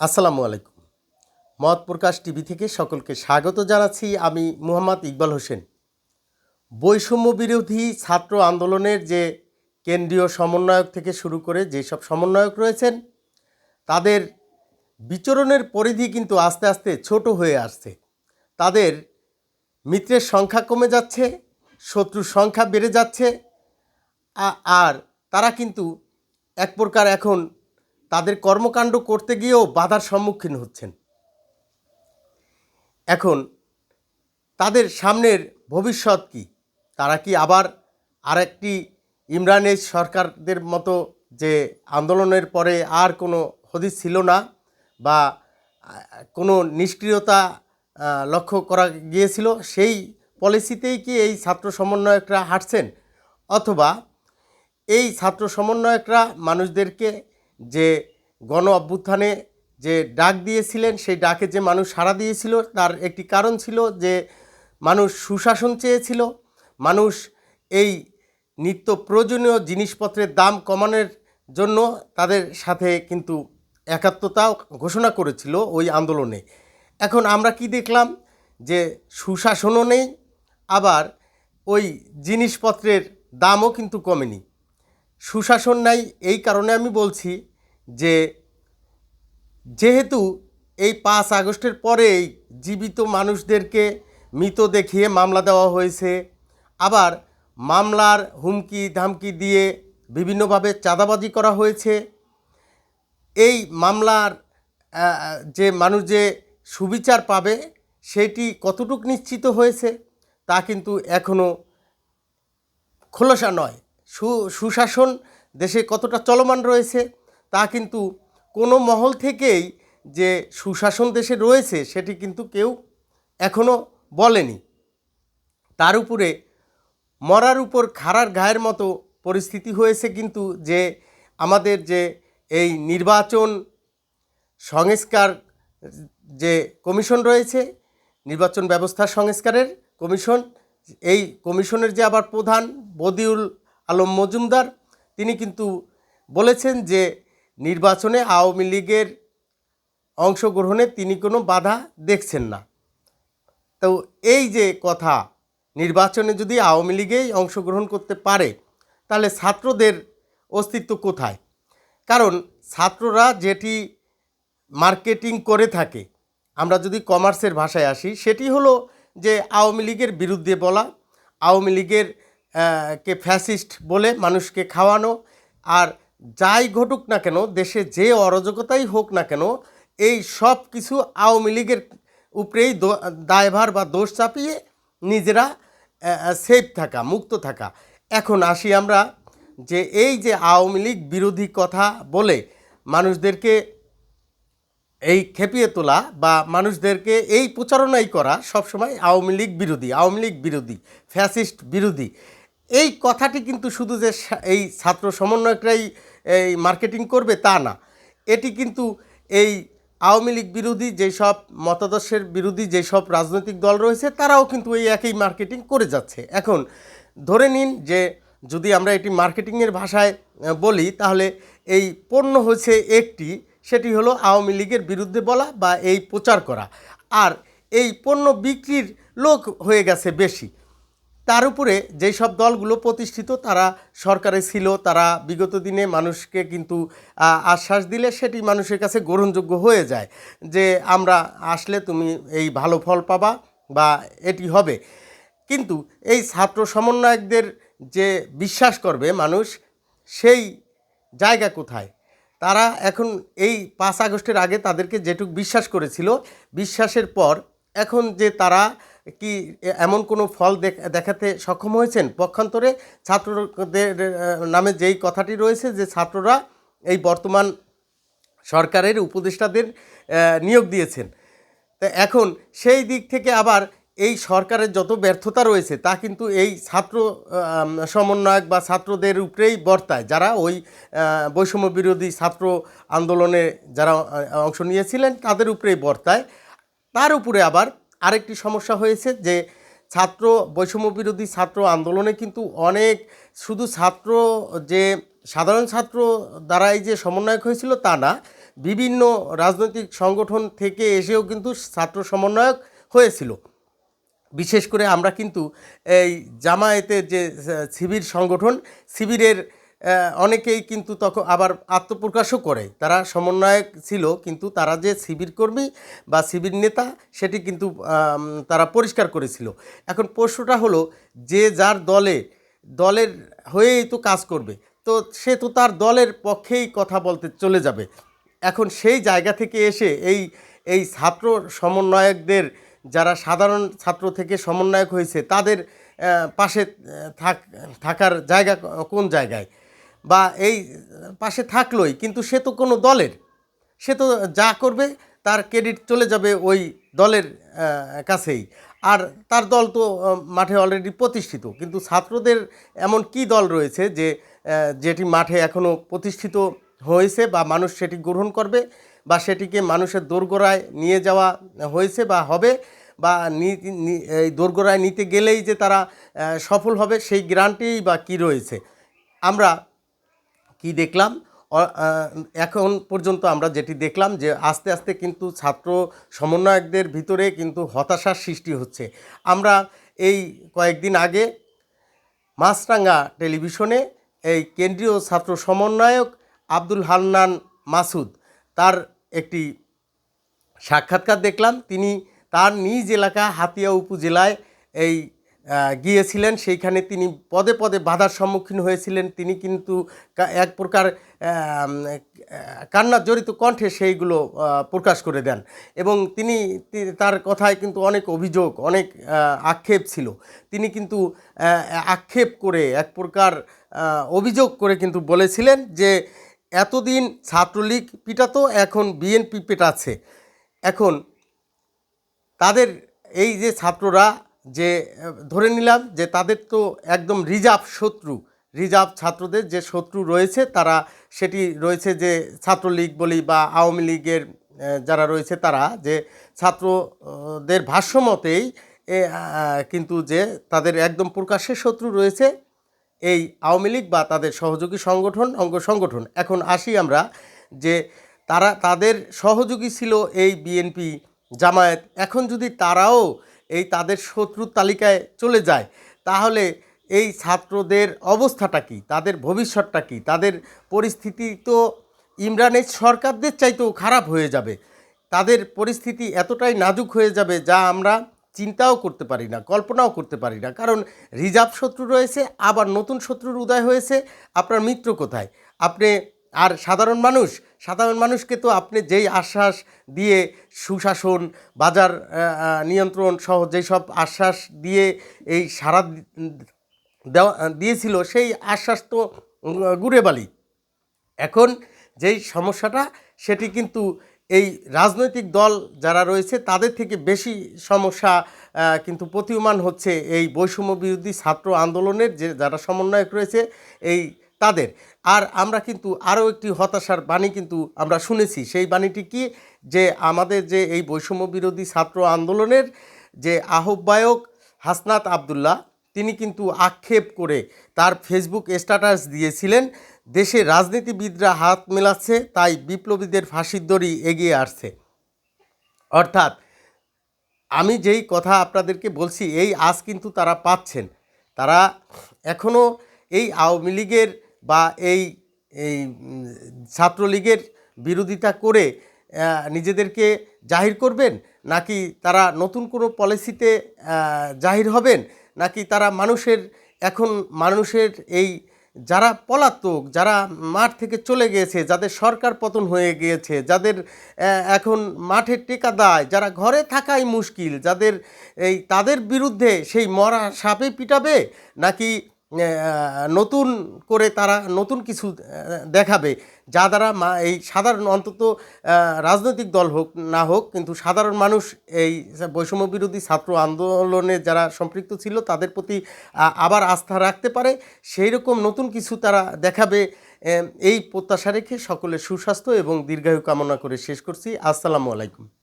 আসসালামু আলাইকুম। মত প্রকাশ টিভি থেকে সকলকে স্বাগত জানাচ্ছি আমি মুহাম্মদ ইকবাল হোসেন। বৈষম্য বিরোধী ছাত্র আন্দোলনের যে কেন্দ্রীয় সমন্বয়ক থেকে শুরু করে যেসব সমন্বয়ক রয়েছেন, তাদের বিচরণের পরিধি কিন্তু আস্তে আস্তে ছোট হয়ে আসছে। তাদের মিত্রের সংখ্যা কমে যাচ্ছে, শত্রুর সংখ্যা বেড়ে যাচ্ছে আর তারা কিন্তু এক প্রকার এখন তাদের কর্মকাণ্ড করতে গিয়েও বাধার সম্মুখীন হচ্ছেন। এখন তাদের সামনের ভবিষ্যৎ কি? তারা কি আবার আরেকটি ইমরানের সরকারদের মতো যে আন্দোলনের পরে আর কোনো হদিস ছিল না বা কোনো নিষ্ক্রিয়তা লক্ষ্য করা গিয়েছিল, সেই পলিসিতেই কি এই ছাত্র সমন্বয়করা হাঁটছেন? অথবা এই ছাত্র সমন্বয়করা মানুষদেরকে যে গণ অভ্যুত্থানে যে ডাক দিয়েছিলেন, সেই ডাকে যে মানুষ সাড়া দিয়েছিল, তার একটি কারণ ছিল যে মানুষ সুশাসন চেয়েছিল। মানুষ এই নিত্য প্রয়োজনীয় জিনিসপত্রের দাম কমানোর জন্য তাদের সাথে কিন্তু একাত্মতাও ঘোষণা করেছিল ওই আন্দোলনে। এখন আমরা কি দেখলাম? যে সুশাসনও নেই, আবার ওই জিনিসপত্রের দামও কিন্তু কমেনি। সুশাসন নাই, এই কারণে আমি বলছি যে যেহেতু এই পাঁচ আগস্টের পরেই জীবিত মানুষদেরকে মৃত দেখিয়ে মামলা দেওয়া হয়েছে, আবার মামলার হুমকি ধামকি দিয়ে বিভিন্নভাবে চাঁদাবাজি করা হয়েছে, এই মামলার যে মানুষ যে সুবিচার পাবে সেটি কতটুক নিশ্চিত হয়েছে তা কিন্তু এখনও খোলসা নয়। সু, সুশাসন দেশে কতটা চলমান রয়েছে তা কিন্তু কোনো মহল থেকেই যে সুশাসন দেশে রয়েছে সেটি কিন্তু কেউ এখনও বলেনি। তার উপরে মরার উপর খাড়ার গায়ের মতো পরিস্থিতি হয়েছে কিন্তু যে আমাদের যে এই নির্বাচন সংস্কার যে কমিশন রয়েছে, নির্বাচন ব্যবস্থা সংস্কারের কমিশন, এই কমিশনের যে আবার প্রধান বদিউল আলম মজুমদার, তিনি কিন্তু বলেছেন যে নির্বাচনে আওয়ামী লীগের অংশগ্রহণে তিনি কোনো বাধা দেখছেন না। তো এই যে কথা, নির্বাচনে যদি আওয়ামী লীগেই অংশগ্রহণ করতে পারে, তাহলে ছাত্রদের অস্তিত্ব কোথায়? কারণ ছাত্ররা যেটি মার্কেটিং করে থাকে, আমরা যদি কমার্সের ভাষায় আসি, সেটি হলো যে আওয়ামী লীগের বিরুদ্ধে বলা, আওয়ামী লীগের কে ফ্যাসিস্ট বলে মানুষকে খাওয়ানো, আর যাই ঘটুক না কেন, দেশে যে অরাজকতাই হোক না কেন, এই সব কিছু আওয়ামী লীগের উপরেই দায়ভার বা দোষ চাপিয়ে নিজেরা সেফ থাকা, মুক্ত থাকা। এখন আসি আমরা যে এই যে আওয়ামী লীগ বিরোধী কথা বলে মানুষদেরকে এই খেপিয়ে তোলা বা মানুষদেরকে এই প্রচারণাই করা সবসময় আওয়ামী লীগ বিরোধী, আওয়ামী লীগ বিরোধী, ফ্যাসিস্ট বিরোধী এই কথাটি কিন্তু শুধু যে এই ছাত্র সমন্বয়করাই এই মার্কেটিং করবে তা না। এটি কিন্তু এই আওয়ামী লীগ বিরোধী যেসব মতাদর্শের বিরোধী যেসব রাজনৈতিক দল রয়েছে, তারাও কিন্তু এই একই মার্কেটিং করে যাচ্ছে। এখন ধরে নিন যে যদি আমরা এটি মার্কেটিংয়ের ভাষায় বলি, তাহলে এই পণ্য হচ্ছে একটি, সেটি হলো আওয়ামী লীগের বিরুদ্ধে বলা বা এই প্রচার করা। আর এই পণ্য বিক্রির লোক হয়ে গেছে বেশি। তার উপরে যেই সব দলগুলো প্রতিষ্ঠিত, তারা সরকারে ছিল, তারা বিগত দিনে মানুষকে কিন্তু আশ্বাস দিলে সেটি মানুষের কাছে গ্রহণযোগ্য হয়ে যায় যে আমরা আসলে তুমি এই ভালো ফল পাবা বা এটি হবে। কিন্তু এই ছাত্র সমন্বয়কদের যে বিশ্বাস করবে মানুষ, সেই জায়গা কোথায়? তারা এখন এই পাঁচ আগস্টের আগে তাদেরকে যেটুক বিশ্বাস করেছিল, বিশ্বাসের পর এখন যে তারা কি এমন কোনো ফল দেখ- দেখাতে সক্ষম হয়েছেন? পক্ষান্তরে ছাত্রদের নামে যেই কথাটি রয়েছে যে ছাত্ররা এই বর্তমান সরকারের উপদেষ্টাদের নিয়োগ দিয়েছেন। তা এখন সেই দিক থেকে আবার এই সরকারের যত ব্যর্থতা রয়েছে তা কিন্তু এই ছাত্র সমন্বয়ক বা ছাত্রদের উপরেই বর্তায়। যারা ওই বৈষম্য বিরোধী ছাত্র আন্দোলনে যারা অংশ নিয়েছিলেন তাদের উপরেই বর্তায়। তার উপরে আবার আরেকটি সমস্যা হয়েছে যে ছাত্র বৈষম্য বিরোধী ছাত্র আন্দোলনে কিন্তু অনেক শুধু ছাত্র যে সাধারণ ছাত্র দ্বারাই যে সমন্বয়ক হয়েছিল তা না, বিভিন্ন রাজনৈতিক সংগঠন থেকে এসেও কিন্তু ছাত্র সমন্বয়ক হয়েছিল। বিশেষ করে আমরা কিন্তু এই জামায়াতের যে শিবির সংগঠন, শিবিরের অনেকেই কিন্তু তখন আবার আত্মপ্রকাশও করে। তারা সমন্বয়ক ছিল, কিন্তু তারা যে শিবির কর্মী বা শিবির নেতা, সেটি কিন্তু তারা পরিষ্কার করেছিল। এখন প্রশ্নটা হলো, যে যার দলে, দলের হয়েই তো কাজ করবে, তো সে তো তার দলের পক্ষেই কথা বলতে চলে যাবে। এখন সেই জায়গা থেকে এসে এই এই ছাত্র সমন্বয়কদের, যারা সাধারণ ছাত্র থেকে সমন্বয়ক হয়েছে, তাদের পাশে থাক, থাকার জায়গা কোন জায়গায়? বা এই পাশে থাকলোই, কিন্তু সে তো কোনো দলের। সে তো যা করবে তার ক্রেডিট চলে যাবে ওই দলের কাছেই। আর তার দল তো মাঠে অলরেডি প্রতিষ্ঠিত। কিন্তু ছাত্রদের এমন কি দল রয়েছে যে যেটি মাঠে এখনও প্রতিষ্ঠিত হয়েছে বা মানুষ সেটি গ্রহণ করবে বা সেটিকে মানুষের দোরগোড়ায় নিয়ে যাওয়া হয়েছে বা হবে বা এই দোরগোড়ায় নিতে গেলেই যে তারা সফল হবে, সেই গ্যারান্টি বা কি রয়েছে। আমরা কি দেখলাম? এখন পর্যন্ত আমরা যেটি দেখলাম যে আস্তে আস্তে কিন্তু ছাত্র সমন্বয়কদের ভিতরে কিন্তু হতাশার সৃষ্টি হচ্ছে। আমরা এই কয়েকদিন আগে মাছরাঙ্গা টেলিভিশনে এই কেন্দ্রীয় ছাত্র সমন্বয়ক আব্দুল হান্নান মাসুদ তার একটি সাক্ষাৎকার দেখলাম। তিনি তার নিজ এলাকা হাতিয়া উপজেলায় এই গিয়েছিলেন, সেইখানে তিনি পদে পদে বাধার সম্মুখীন হয়েছিলেন। তিনি কিন্তু এক প্রকার কান্নার জড়িত কণ্ঠে সেইগুলো প্রকাশ করে দেন। এবং তিনি তার কথায় কিন্তু অনেক অভিযোগ, অনেক আক্ষেপ ছিল। তিনি কিন্তু আক্ষেপ করে, এক প্রকার অভিযোগ করে কিন্তু বলেছিলেন যে, এতদিন ছাত্রলীগ পিটাতো, এখন বিএনপি পেটাচ্ছে। এখন তাদের, এই যে ছাত্ররা যে ধরে নিলাম যে তাদের তো একদম রিজার্ভ শত্রু রিজার্ভ ছাত্রদের যে শত্রু রয়েছে তারা সেটি রয়েছে যে ছাত্রলীগ বলি বা আওয়ামী লীগের যারা রয়েছে তারা যে ছাত্রদের ভাষ্য মতেই এ, কিন্তু যে তাদের একদম প্রকাশ্যে শত্রু রয়েছে এই আওয়ামী লীগ বা তাদের সহযোগী সংগঠন অঙ্গ সংগঠন। এখন আসি আমরা যে তারা তাদের সহযোগী ছিল এই বিএনপি জামায়াত। এখন যদি তারাও এই তাদের শত্রুর তালিকায় চলে যায়। তাহলে এই ছাত্রদের অবস্থাটা কি? তাদের ভবিষ্যৎটা কি? তাদের পরিস্থিতি তো ইমরানের সরকারদের চাইতেও খারাপ হয়ে যাবে। তাদের পরিস্থিতি এতটাই নাজুক হয়ে যাবে যা আমরা চিন্তাও করতে পারি না, কল্পনাও করতে পারি না। কারণ রিজার্ভ শত্রু রয়েছে, আবার নতুন শত্রুর উদয় হয়েছে। আপনার মিত্র কোথায়? আপনি আর সাধারণ মানুষ সাধারণ মানুষকে তো আপনি যেই আশ্বাস দিয়ে সুশাসন বাজার নিয়ন্ত্রণ সহ যেসব আশ্বাস দিয়ে এই সারা দেওয়া দিয়েছিল সেই আশ্বাস তো উম, গুড়ে বালি। এখন যেই সমস্যাটা সেটি কিন্তু এই রাজনৈতিক দল যারা রয়েছে তাদের থেকে বেশি সমস্যা কিন্তু প্রতীয়মান হচ্ছে এই বৈষম্য বিরোধী ছাত্র আন্দোলনের যে যারা সমন্বয়ক রয়েছে এই তাদের। আর আমরা কিন্তু আরও একটি হতাশার বাণী কিন্তু আমরা শুনেছি। সেই বাণীটি কি? যে আমাদের যে এই বৈষম্য বিরোধী ছাত্র আন্দোলনের যে আহ্বায়ক হাসনাত আবদুল্লাহ, তিনি কিন্তু আক্ষেপ করে তার ফেসবুক স্ট্যাটাস দিয়েছিলেন, দেশে রাজনীতিবিদরা হাত মেলাচ্ছে, তাই বিপ্লবীদের ফাঁসির দড়ি এগিয়ে আসছে। অর্থাৎ আমি যেই কথা আপনাদেরকে বলছি, এই আজ কিন্তু তারা পাচ্ছেন। তারা এখনও এই আওয়ামী লীগের বা এই এই ছাত্রলীগের বিরোধিতা করে নিজেদেরকে জাহির করবেন? নাকি তারা নতুন কোনো পলিসিতে জাহির হবেন? নাকি তারা মানুষের, এখন মানুষের এই যারা পলাতক, যারা মাঠ থেকে চলে গিয়েছে যাদের সরকার পতন হয়ে গিয়েছে, যাদের এখন মাঠে টেকা দেয়, যারা ঘরে থাকাই মুশকিল, যাদের এই তাদের বিরুদ্ধে সেই মরা সাপে পিটাবে? নাকি নতুন করে তারা নতুন কিছু দেখাবে। যা দ্বারা মা, এই সাধারণ, অন্তত রাজনৈতিক দল হোক, না হোক, কিন্তু সাধারণ মানুষ এই বৈষম্য বিরোধী ছাত্র আন্দোলনে যারা সম্পৃক্ত ছিল, তাদের প্রতি আবার আস্থা রাখতে পারে। সেই রকম নতুন কিছু তারা দেখাবে এই প্রত্যাশা রেখে সকলের সুস্বাস্থ্য এবং দীর্ঘায়ু কামনা করে শেষ করছি। আসসালামু আলাইকুম।